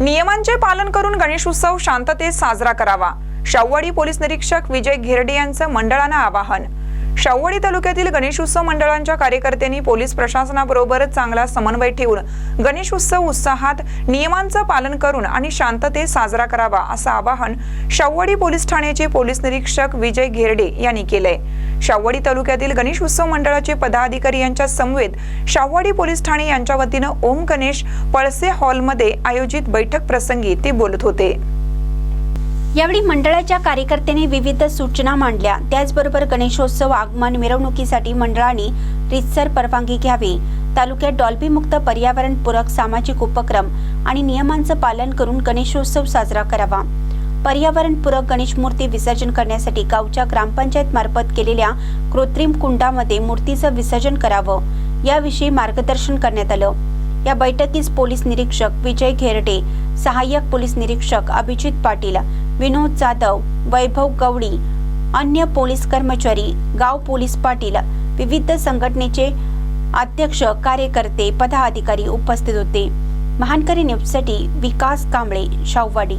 नियमांचे पालन करून गणेशोत्सव शांततेत साजरा करावा. शाववाडी पोलीस निरीक्षक विजय घेरडे यांचं मंडळानं आवाहन. शाववाडी तालुक्यातील गणेशोत्सव मंडळांच्या कार्यकर्त्यांनी पोलीस प्रशासनाबरोबर चांगला समन्वय ठेवून गणेशोत्सव उत्साहात नियमांचं पालन करून आणि शांततेत साजरा करावा असं आवाहन शाववाडी पोलीस ठाण्याचे पोलीस निरीक्षक विजय घेरडे यांनी केलंय. शाहूवाडी तालुक्यातील गणेश उत्सव मंडळाचे पदाधिकारी यांच्या समवेत शाहवाडी पोलीस ठाणे यांच्या वतीनं ओम गणेश पळसे हॉलमध्ये आयोजित बैठक प्रसंगी ते बोलत होते. यावेळी मंडळाच्या कार्यकर्त्यांनी विविध सूचना मांडल्या. त्याचबरोबर गणेशोत्सव आगमन मिरवणुकीसाठी मंडळाने रितसर परवानगी घ्यावी. तालुक्यात डॉल्बीमुक्त पर्यावरणपूरक सामाजिक उपक्रम आणि नियमांचं पालन करून गणेशोत्सव साजरा करावा. पर्यावरणपूरक गणेश मूर्ती विसर्जन करण्यासाठी गावच्या ग्रामपंचायत मार्फत केलेल्या कृत्रिम कुंडामध्ये मूर्तीचं विसर्जन करावं. याविषयी मार्गदर्शन करण्यात आलं. या बैठकीस पोलीस निरीक्षक विजय घेरटे सहाय्यक पोलीस निरीक्षक अभिजित पाटील विनोद जाधव वैभव गवळी अन्य पोलीस कर्मचारी गाव पोलीस पाटील विविध संघटनेचे अध्यक्ष कार्यकर्ते पदाधिकारी उपस्थित होते. महानकरी न्यूजसाठी विकास कांबळे शाववाडी